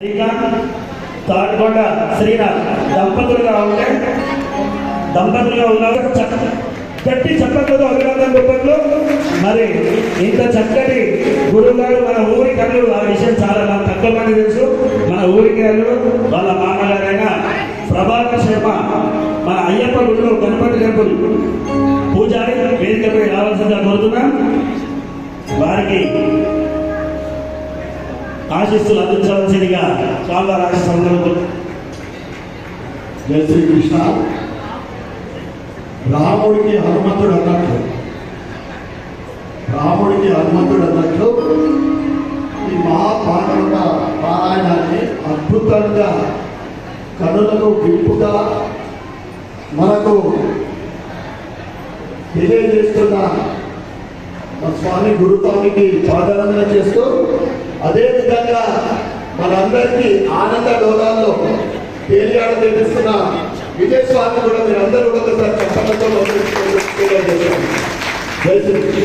శ్రీకాంత్ శ్రీనాథ్. దంపతులుగా ఉంటే దంపతులుగా ఉన్నారు చక్క- గట్టి చప్పట్లతో అభినందన దుప్పట్లు మరి ఇంత చక్కటి గురువుగారు మన ఊరి కన్నులు ఆ విషయం చాలా మన తక్కువ మంది తెలుసు. మన ఊరి కన్నులు వాళ్ళ మామగారైన ప్రభాకర్ శర్మ మన అయ్యప్ప గుడిలో గణపతి టెంపుల్ పూజారి వేదికపై రావాల్సిందిగా కోరుతున్నాం. వారికి ఆశిస్తులు అందించవలసిందిగా స్వామివారి ఆశిస్తులు జై శ్రీకృష్ణ. రాముడికి హనుమంతుడు అన్నట్లు. రాముడికి హనుమంతుడు అన్నట్లు ఈ మహాపాఠముల పారాయణాన్ని అద్భుతంగా కనులకు విప్పుగా మనకు తెలియజేస్తున్న మా స్వామి గురుస్వామికి పాదవందన చేస్తూ అదే విధంగా మనందరికీ ఆనంద డోలాల్లో తేలియాడ తెప్పిస్తున్న విజయ స్వామి కూడా మీరందరూ కూడా ఒకసారి చెప్పడంతో జై శ్రీ